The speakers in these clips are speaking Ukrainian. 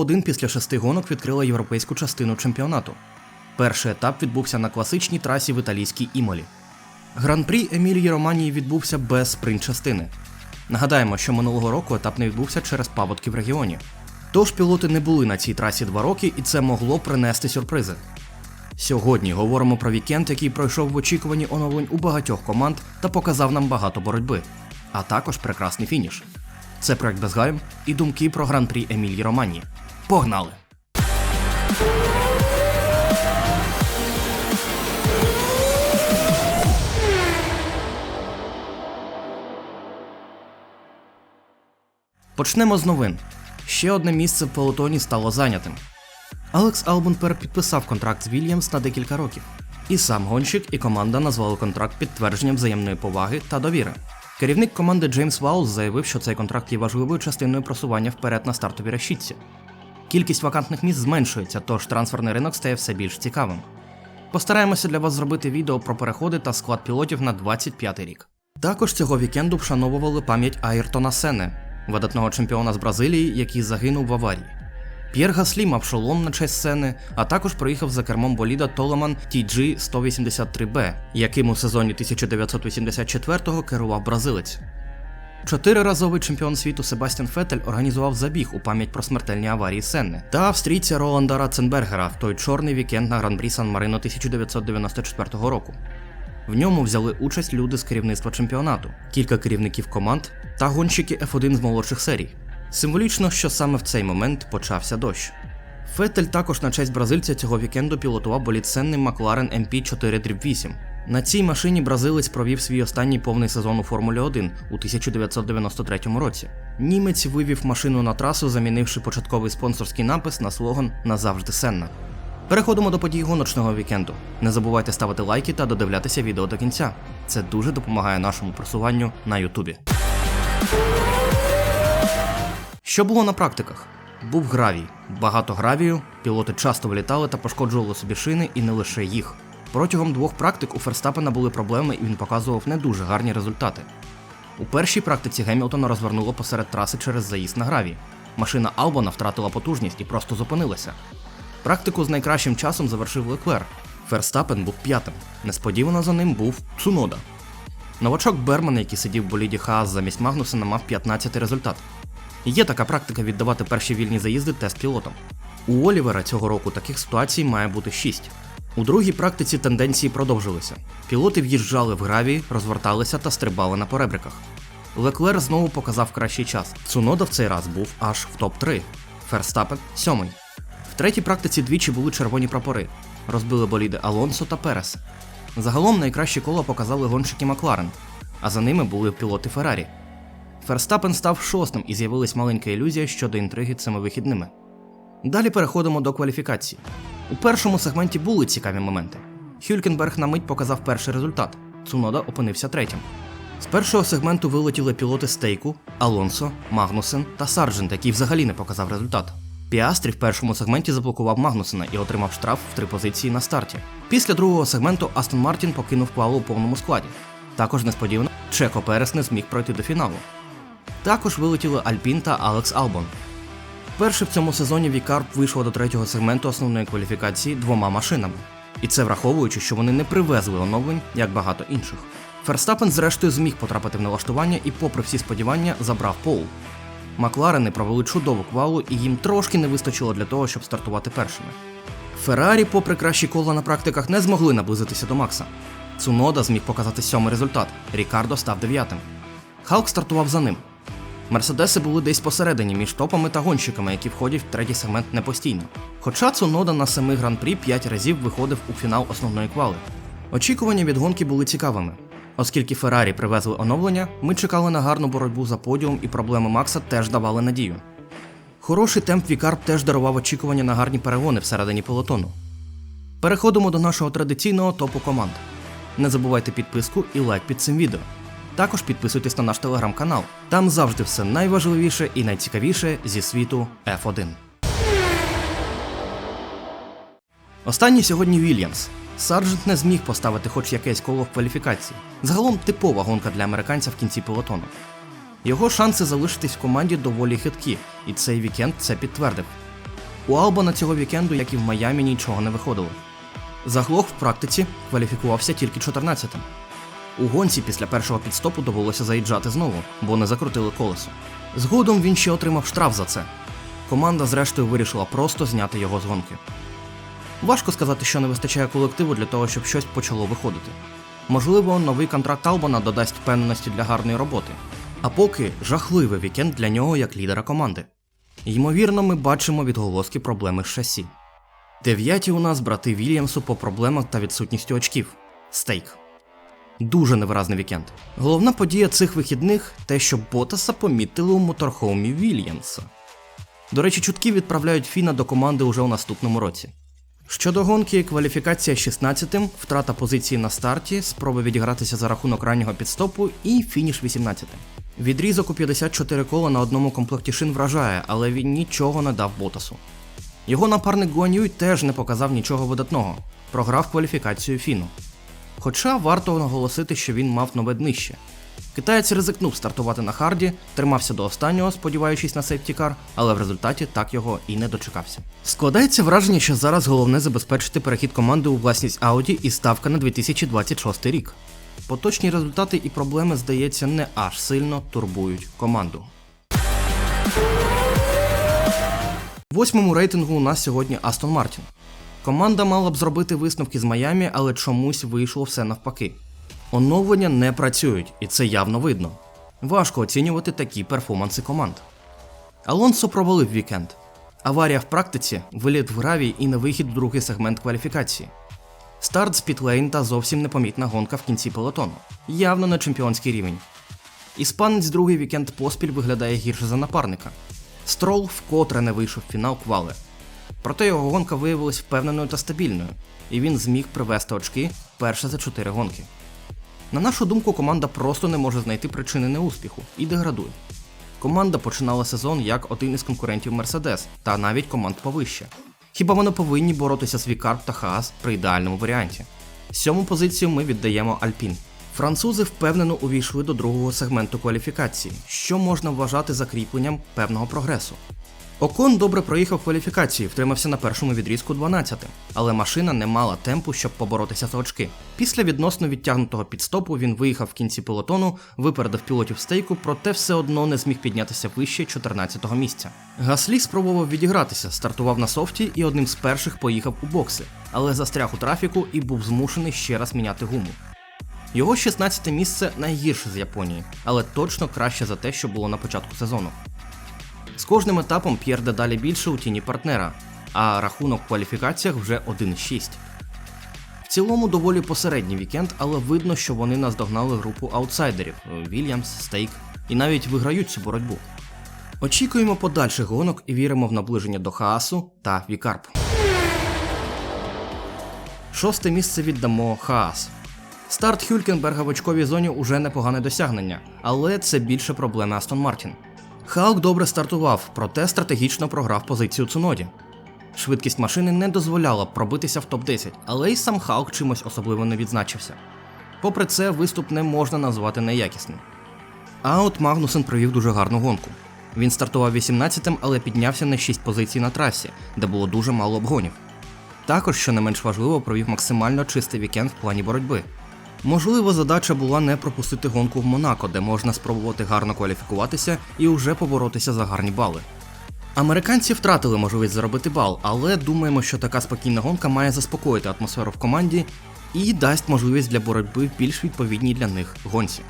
1 після шести гонок відкрила європейську частину чемпіонату. Перший етап відбувся на класичній трасі в італійській Імолі. Гран-прі Емілії Романії відбувся без спринт-частини. Нагадаємо, що минулого року етап не відбувся через паводки в регіоні. Тож пілоти не були на цій трасі два роки, і це могло принести сюрпризи. Сьогодні говоримо про вікенд, який пройшов в очікуванні оновлень у багатьох команд та показав нам багато боротьби, а також прекрасний фініш. Це проект без гайм і думки про гран-прі Емілії Романії. Погнали! Почнемо з новин. Ще одне місце в пелотоні стало зайнятим. Алекс Албон перепідписав контракт з Вільямс на декілька років. І сам гонщик, і команда назвали контракт підтвердженням взаємної поваги та довіри. Керівник команди Джеймс Ваулс заявив, що цей контракт є важливою частиною просування вперед на стартовій решітці. Кількість вакантних місць зменшується, тож трансферний ринок стає все більш цікавим. Постараємося для вас зробити відео про переходи та склад пілотів на 25 рік. Також цього вікенду вшановували пам'ять Айртона Сене, видатного чемпіона з Бразилії, який загинув в аварії. П'єр Гаслі мав шолом на честь сцени, а також проїхав за кермом боліда Толеман TG 183B, яким у сезоні 1984-го керував бразилець. Чотириразовий чемпіон світу Себастьян Фетель організував забіг у пам'ять про смертельні аварії Сенни та австрійця Роланда Ратценбергера в той чорний вікенд на гран-прі Сан Марино 1994 року. В ньому взяли участь люди з керівництва чемпіонату, кілька керівників команд та гонщики F1 з молодших серій. Символічно, що саме в цей момент почався дощ. Феттель також на честь бразильця цього вікенду пілотував боліценний McLaren MP4 8. На цій машині бразилець провів свій останній повний сезон у Формулі 1 у 1993 році. Німець вивів машину на трасу, замінивши початковий спонсорський напис на слоган Назавжди Сенна. Переходимо до подій гоночного вікенду. Не забувайте ставити лайки та додивлятися відео до кінця. Це дуже допомагає нашому просуванню на Ютубі. Що було на практиках? Був гравій, багато гравію, пілоти часто влітали та пошкоджували собі шини і не лише їх. Протягом двох практик у Ферстапена були проблеми і він показував не дуже гарні результати. У першій практиці Гемілтона розвернуло посеред траси через заїзд на гравій. Машина Албона втратила потужність і просто зупинилася. Практику з найкращим часом завершив Леклер. Ферстапен був п'ятим. Несподівано за ним був Цунода. Новачок Берман, який сидів в боліді Хаас замість Магнусена, мав 15 результат. Є така практика віддавати перші вільні заїзди тест-пілотам. У Олівера цього року таких ситуацій має бути 6. У другій практиці тенденції продовжилися. Пілоти в'їжджали в гравії, розверталися та стрибали на поребриках. Леклер знову показав кращий час. Цунода в цей раз був аж в топ-3. Ферстапен сьомий. В третій практиці двічі були червоні прапори. Розбили боліди Алонсо та Перес. Загалом найкращі кола показали гонщики Макларен, а за ними були пілоти Феррарі. Ферстапен став шостим і з'явилась маленька ілюзія щодо інтриги цими вихідними. Далі переходимо до кваліфікації. У першому сегменті були цікаві моменти. Хюлькенберг на мить показав перший результат. Цунода опинився третім. З першого сегменту вилетіли пілоти Стейку, Алонсо, Магнусен та Сарджент, який взагалі не показав результат. Піастрі в першому сегменті заблокував Магнусена і отримав штраф в три позиції на старті. Після другого сегменту Астон Мартін покинув квалу у повному складі. Також несподівано Чеко Перес не зміг пройти до фіналу. Також вилетіли Альпін та Алекс Албон. Вперше в цьому сезоні Вікарп вийшов до третього сегменту основної кваліфікації двома машинами. І це враховуючи, що вони не привезли оновлень, як багато інших. Ферстапен, зрештою, зміг потрапити в налаштування і, попри всі сподівання, забрав пол. Макларени провели чудову квалу, і їм трошки не вистачило для того, щоб стартувати першими. Феррарі, попри кращі кола на практиках, не змогли наблизитися до Макса. Цунода зміг показати сьомий результат, Рікардо став дев'ятим. Халк стартував за ним. Мерседеси були десь посередині між топами та гонщиками, які входять в третій сегмент не постійно. Хоча Цунода на семи гран-прі 5 разів виходив у фінал основної квали. Очікування від гонки були цікавими. Оскільки Феррарі привезли оновлення, ми чекали на гарну боротьбу за подіум, і проблеми Макса теж давали надію. Хороший темп Вікарп теж дарував очікування на гарні перегони всередині пелотону. Переходимо до нашого традиційного топу команд. Не забувайте підписку і лайк під цим відео. Також підписуйтесь на наш телеграм-канал. Там завжди все найважливіше і найцікавіше зі світу F1. Останній сьогодні Вільямс. Сарджент не зміг поставити хоч якесь коло в кваліфікації. Загалом типова гонка для американця в кінці пелотону. Його шанси залишитись в команді доволі хиткі, і цей вікенд це підтвердив. У Албана цього вікенду, як і в Майамі, нічого не виходило. Заглох в практиці кваліфікувався тільки 14-тим. У гонці після першого підстопу довелося заїжджати знову, бо не закрутили колесо. Згодом він ще отримав штраф за це. Команда, зрештою, вирішила просто зняти його з гонки. Важко сказати, що не вистачає колективу для того, щоб щось почало виходити. Можливо, новий контракт Албана додасть впевненості для гарної роботи. А поки жахливий вікенд для нього як лідера команди. Ймовірно, ми бачимо відголоски проблеми з шасі. Дев'яті у нас брати Вільямсу по проблемах та відсутністю очків. Стейк. Дуже невиразний вікенд. Головна подія цих вихідних те, що Ботаса помітили у моторхоумі Вільямса. До речі, чутки відправляють Фіна до команди уже у наступному році. Щодо гонки, кваліфікація 16-тим, втрата позиції на старті, спроба відігратися за рахунок раннього підстопу і фініш 18-тим. Відрізок у 54 кола на одному комплекті шин вражає, але він нічого не дав Ботасу. Його напарник Гуанюй теж не показав нічого видатного, програв кваліфікацію Фіну. Хоча варто наголосити, що він мав нове днище. Китаєць ризикнув стартувати на харді, тримався до останнього, сподіваючись на сейфтікар, але в результаті так його і не дочекався. Складається враження, що зараз головне забезпечити перехід команди у власність Audi і ставка на 2026 рік. Поточні результати і проблеми, здається, не аж сильно турбують команду. В восьмому рейтингу у нас сьогодні Астон Мартін. Команда мала б зробити висновки з Майамі, але чомусь вийшло все навпаки. Оновлення не працюють, і це явно видно. Важко оцінювати такі перформанси команд. Алонсо провалив вікенд. Аварія в практиці, виліт в гравій і невихід в другий сегмент кваліфікації. Старт з пітлейн та зовсім непомітна гонка в кінці пелотону. Явно не чемпіонський рівень. Іспанець другий вікенд поспіль виглядає гірше за напарника. Строл вкотре не вийшов в фінал квали. Проте його гонка виявилась впевненою та стабільною, і він зміг привести очки перше за чотири гонки. На нашу думку, команда просто не може знайти причини неуспіху і деградує. Команда починала сезон як один із конкурентів Мерседес та навіть команд повище. Хіба вони повинні боротися з Вікарп та Хаас при ідеальному варіанті? Сьому позицію ми віддаємо Альпін. Французи впевнено увійшли до другого сегменту кваліфікації, що можна вважати закріпленням певного прогресу. Окон добре проїхав кваліфікації, втримався на першому відрізку 12, але машина не мала темпу, щоб поборотися за очки. Після відносно відтягнутого підстопу він виїхав в кінці пелотону, випередив пілотів стейку, проте все одно не зміг піднятися вище 14-го місця. Гаслі спробував відігратися, стартував на софті і одним з перших поїхав у бокси, але застряг у трафіку і був змушений ще раз міняти гуму. Його 16 місце найгірше з Японії, але точно краще за те, що було на початку сезону. З кожним етапом П'єр дедалі більше у тіні партнера, а рахунок в кваліфікаціях вже 1-6. В цілому доволі посередній вікенд, але видно, що вони наздогнали групу аутсайдерів Вільямс, Стейк і навіть виграють цю боротьбу. Очікуємо подальших гонок і віримо в наближення до Хаасу та Вікарп. Шосте місце віддамо Хаас. Старт Хюлькенберга в очковій зоні уже непогане досягнення, але це більше проблеми Астон Мартін. Халк добре стартував, проте стратегічно програв позицію Цуноді. Швидкість машини не дозволяла пробитися в топ-10, але й сам Халк чимось особливо не відзначився. Попри це, виступ не можна назвати неякісним. А от Магнусен провів дуже гарну гонку. Він стартував 18-м, але піднявся на 6 позицій на трасі, де було дуже мало обгонів. Також, що не менш важливо, провів максимально чистий вікенд в плані боротьби. Можливо, задача була не пропустити гонку в Монако, де можна спробувати гарно кваліфікуватися і вже поборотися за гарні бали. Американці втратили можливість заробити бал, але думаємо, що така спокійна гонка має заспокоїти атмосферу в команді і дасть можливість для боротьби в більш відповідній для них гонці.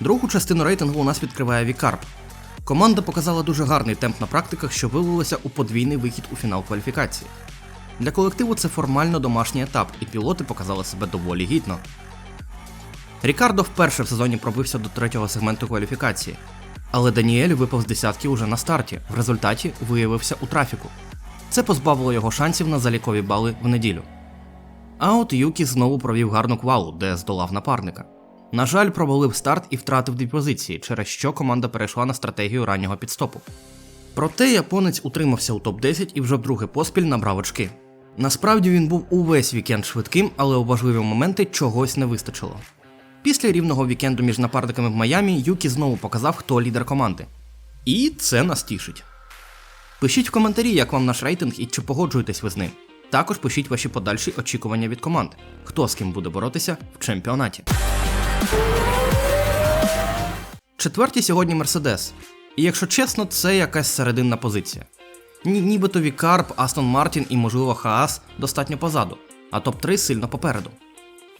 Другу частину рейтингу у нас відкриває Вікарп. Команда показала дуже гарний темп на практиках, що вилилося у подвійний вихід у фінал кваліфікації. Для колективу це формально домашній етап, і пілоти показали себе доволі гідно. Рікардо вперше в сезоні пробився до третього сегменту кваліфікації, але Даніель випав з десятки уже на старті, в результаті виявився у трафіку. Це позбавило його шансів на залікові бали в неділю. А от Юкі знову провів гарну квалу, де здолав напарника. На жаль, провалив старт і втратив дві позиції, через що команда перейшла на стратегію раннього підстопу. Проте японець утримався у топ-10 і вже вдруге поспіль набрав очки. Насправді він був увесь вікенд швидким, але у важливі моменти чогось не вистачило. Після рівного вікенду між напарниками в Майамі Юкі знову показав, хто лідер команди. І це нас тішить. Пишіть в коментарі, як вам наш рейтинг і чи погоджуєтесь ви з ним. Також пишіть ваші подальші очікування від команд, хто з ким буде боротися в чемпіонаті. Четвертій сьогодні Мерседес. І якщо чесно, це якась серединна позиція. Ні, нібито Вікарп, Астон Мартін і, можливо, Хаас достатньо позаду, а топ-3 сильно попереду.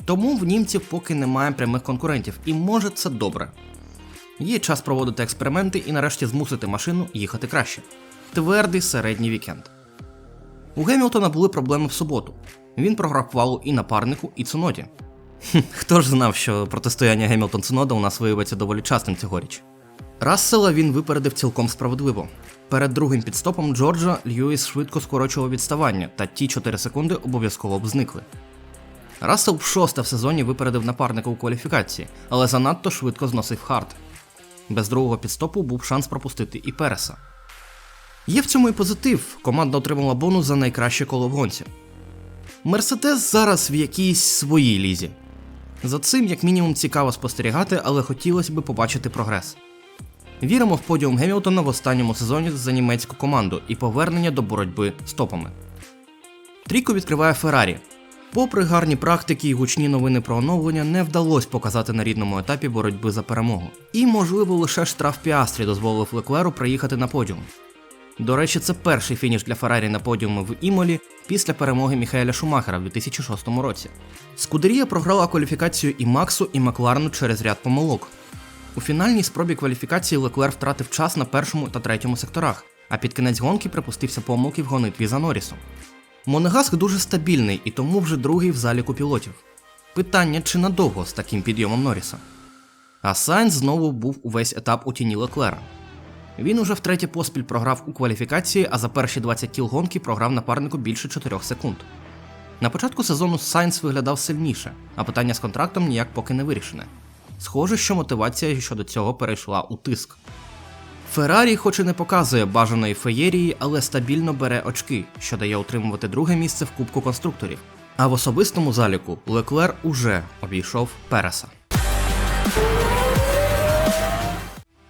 Тому в німців поки немає прямих конкурентів, і може це добре. Є час проводити експерименти і нарешті змусити машину їхати краще. Твердий середній вікенд. У Гемілтона були проблеми в суботу. Він програв валу і напарнику, і Цуноді. Хто ж знав, що протистояння Гемілтон Цунода у нас виявиться доволі частим цьогоріч. Рассела він випередив цілком справедливо. Перед другим підстопом Джорджа Льюіс швидко скорочував відставання, та ті 4 секунди обов'язково б зникли. Рассел шосте в сезоні випередив напарника у кваліфікації, але занадто швидко зносив хард. Без другого підстопу був шанс пропустити і Переса. Є в цьому і позитив. Команда отримала бонус за найкраще коло в гонці. Мерседес зараз в якійсь своїй лізі. За цим, як мінімум, цікаво спостерігати, але хотілося б побачити прогрес. Віримо в подіум Гемілтона в останньому сезоні за німецьку команду і повернення до боротьби з топами. Трійку відкриває Феррарі. Попри гарні практики і гучні новини про оновлення, не вдалося показати на рідному етапі боротьби за перемогу. І, можливо, лише штраф Піастрі дозволив Леклеру приїхати на подіум. До речі, це перший фініш для Феррарі на подіумі в Імолі після перемоги Міхаеля Шумахера в 2006 році. Скудерія програла кваліфікацію і Максу, і Макларену через ряд помилок. У фінальній спробі кваліфікації Леклер втратив час на першому та третьому секторах, а під кінець гонки припустився помилки в гонитві за Норрісом. Монегаск дуже стабільний і тому вже другий в заліку пілотів. Питання, чи надовго з таким підйомом Норріса. А Сайнс знову був увесь етап у тіні Леклера. Він уже втретє поспіль програв у кваліфікації, а за перші 20 кіл гонки програв напарнику більше 4 секунд. На початку сезону Сайнс виглядав сильніше, а питання з контрактом ніяк поки не вирішене. Схоже, що мотивація щодо цього перейшла у тиск. Феррарі, хоч і не показує бажаної феєрії, але стабільно бере очки, що дає утримувати друге місце в Кубку конструкторів. А в особистому заліку Леклер уже обійшов Переса.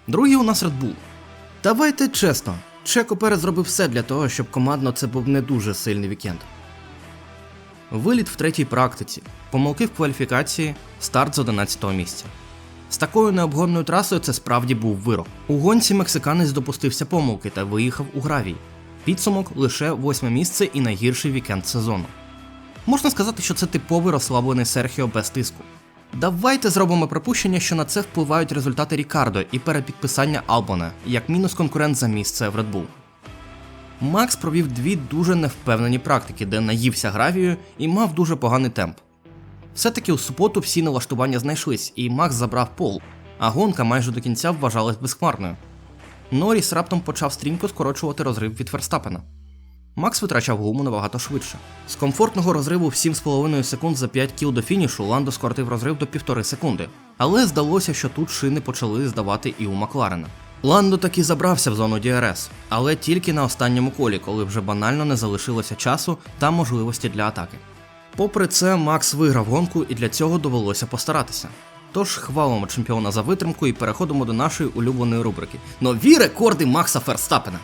Другий у нас Red Bull. Давайте чесно, Чеко Перес зробив все для того, щоб командно це був не дуже сильний вікенд. Виліт в третій практиці, помилки в кваліфікації, старт з 11 го місця. З такою необгонною трасою це справді був вирок. У гонці мексиканець допустився помилки та виїхав у гравій. Підсумок лише восьме місце і найгірший вікенд сезону. Можна сказати, що це типовий розслаблений Серхіо без тиску. Давайте зробимо припущення, що на це впливають результати Рікардо і перепідписання Албона, як мінус конкурент за місце в Red Bull. Макс провів дві дуже невпевнені практики, де наївся гравією і мав дуже поганий темп. Все-таки у суботу всі налаштування знайшлись, і Макс забрав пол, а гонка майже до кінця вважалась безхмарною. Норріс раптом почав стрімко скорочувати розрив від Ферстапена. Макс витрачав гуму набагато швидше. З комфортного розриву в 7,5 секунд за 5 кіл до фінішу Ландо скоротив розрив до 1,5 секунди. Але здалося, що тут шини почали здавати і у Макларена. Ландо таки забрався в зону DRS, але тільки на останньому колі, коли вже банально не залишилося часу та можливості для атаки. Попри це, Макс виграв гонку і для цього довелося постаратися. Тож хвалимо чемпіона за витримку і переходимо до нашої улюбленої рубрики. Нові рекорди Макса Ферстапена.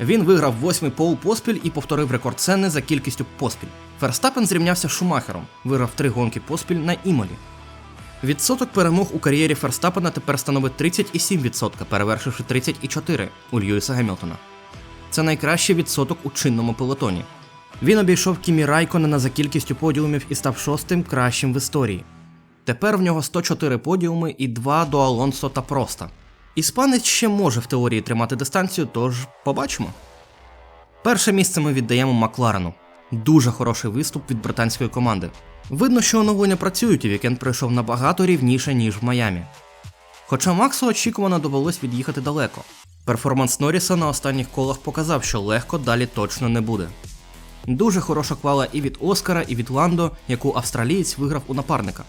Він виграв восьмий пол поспіль і повторив рекорд Сенни за кількістю поспіль. Ферстапен зрівнявся Шумахером, виграв три гонки поспіль на Імолі. Відсоток перемог у кар'єрі Ферстапена тепер становить 30,7%, перевершивши 34 у Льюіса Гемілтона. Це найкращий відсоток у чинному пелотоні. Він обійшов Кімі Райконена за кількістю подіумів і став шостим кращим в історії. Тепер в нього 104 подіуми і 2 до Алонсо та Проста. Іспанець ще може в теорії тримати дистанцію, тож побачимо. Перше місце ми віддаємо Макларену. Дуже хороший виступ від британської команди. Видно, що оновлення працюють, і вікенд пройшов набагато рівніше, ніж в Майамі. Хоча Максу очікувано довелось від'їхати далеко. Перформанс Норріса на останніх колах показав, що легко далі точно не буде. Дуже хороша квала і від Оскара, і від Ландо, яку австралієць виграв у напарника.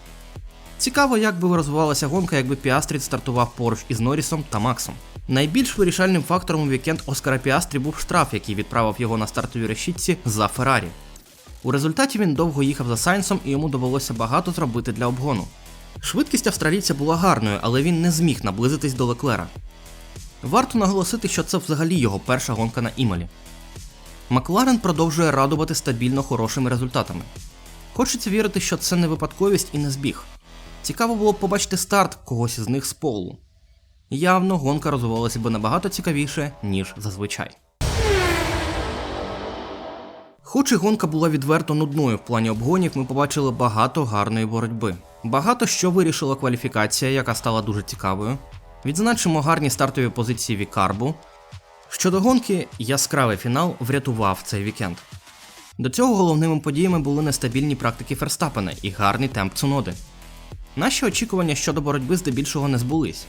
Цікаво, як би розвивалася гонка, якби Піастрі стартував поруч із Норрісом та Максом. Найбільш вирішальним фактором у вікенд Оскара Піастрі був штраф, який відправив його на стартовій решітці за Феррарі. У результаті він довго їхав за Сайнсом і йому довелося багато зробити для обгону. Швидкість австралійця була гарною, але він не зміг наблизитись до Леклера. Варто наголосити, що це взагалі його перша гонка на Імалі. Макларен продовжує радувати стабільно хорошими результатами. Хочеться вірити, що це не випадковість і не збіг. Цікаво було б побачити старт когось із них з полу. Явно гонка розвивалася би набагато цікавіше, ніж зазвичай. Хоч і гонка була відверто нудною в плані обгонів, ми побачили багато гарної боротьби. Багато що вирішила кваліфікація, яка стала дуже цікавою. Відзначимо гарні стартові позиції Вікарбу. Щодо гонки, яскравий фінал врятував цей вікенд. До цього головними подіями були нестабільні практики Ферстапена і гарний темп Цуноди. Наші очікування щодо боротьби здебільшого не збулись.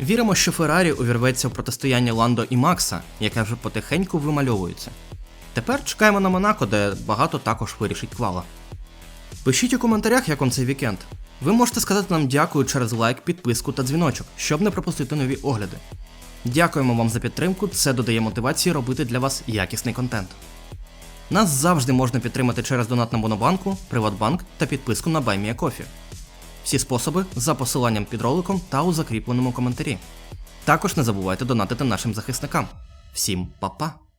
Віримо, що Феррарі увірветься в протистояння Ландо і Макса, яке вже потихеньку вимальовується. Тепер чекаємо на Монако, де багато також вирішить квала. Пишіть у коментарях, як вам цей вікенд. Ви можете сказати нам дякую через лайк, підписку та дзвіночок, щоб не пропустити нові огляди. Дякуємо вам за підтримку, це додає мотивації робити для вас якісний контент. Нас завжди можна підтримати через донат на Монобанку, Приватбанк та підписку на BuyMeACoffee. Всі способи за посиланням під роликом та у закріпленому коментарі. Також не забувайте донатити нашим захисникам. Всім па-па!